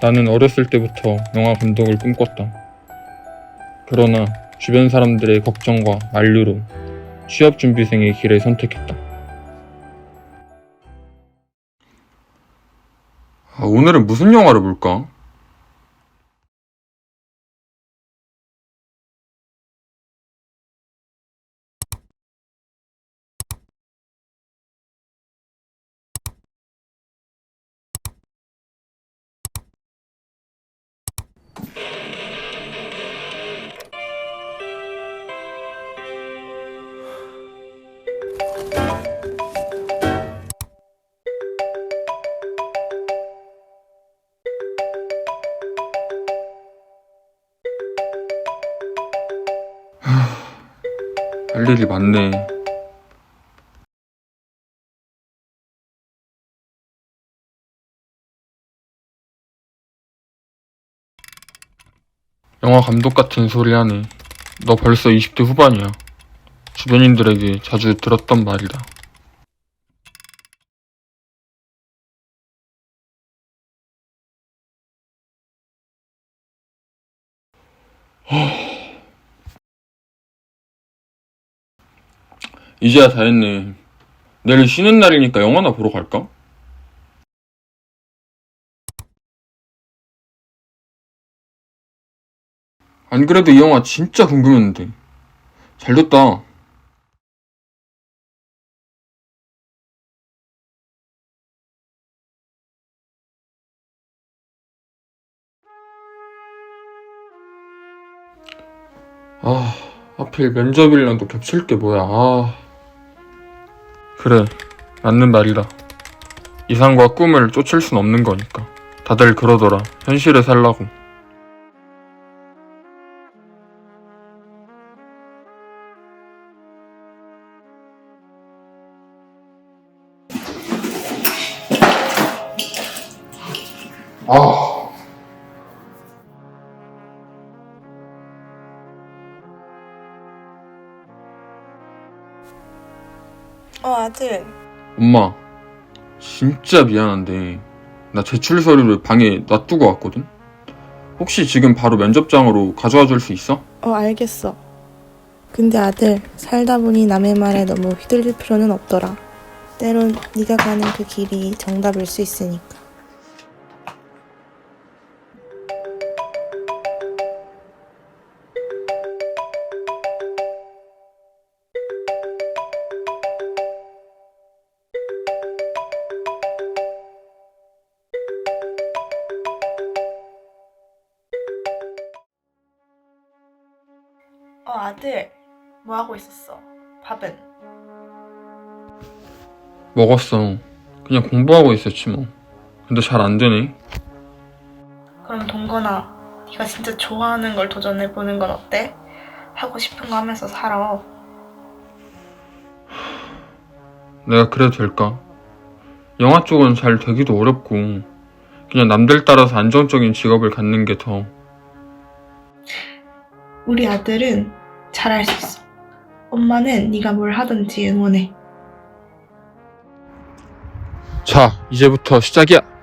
나는 어렸을 때부터 영화 감독을 꿈꿨다. 그러나 주변 사람들의 걱정과 만류로 취업 준비생의 길을 선택했다. 아, 오늘은 무슨 영화를 볼까? 할 일이 많네. 영화 감독 같은 소리 하네. 너 벌써 20대 후반이야. 주변인들에게 자주 들었던 말이다. 이제야 다 했네. 내일 쉬는 날이니까 영화나 보러 갈까? 안 그래도 이 영화 진짜 궁금했는데. 잘 됐다. 아, 하필 면접일랑 또 겹칠 게 뭐야. 아. 그래, 맞는 말이다. 이상과 꿈을 쫓을 순 없는 거니까. 다들 그러더라. 현실에 살라고. 아. 어, 아들. 엄마, 진짜 미안한데, 나 제출 서류를 방에 놔두고 왔거든? 혹시 지금 바로 면접장으로 가져와 줄 수 있어? 어, 알겠어. 근데 아들, 살다 보니 남의 말에 너무 휘둘릴 필요는 없더라. 때론 네가 가는 그 길이 정답일 수 있으니까. 어, 아들. 뭐 하고 있었어? 밥은? 먹었어. 그냥 공부하고 있었지 뭐. 근데 잘 안 되네. 그럼 동건아, 네가 진짜 좋아하는 걸 도전해 보는 건 어때? 하고 싶은 거 하면서 살아. 내가 그래도 될까? 영화 쪽은 잘 되기도 어렵고, 그냥 남들 따라서 안정적인 직업을 갖는 게 더. 우리 아들은 잘할 수 있어. 엄마는 네가 뭘 하든지 응원해. 자, 이제부터 시작이야!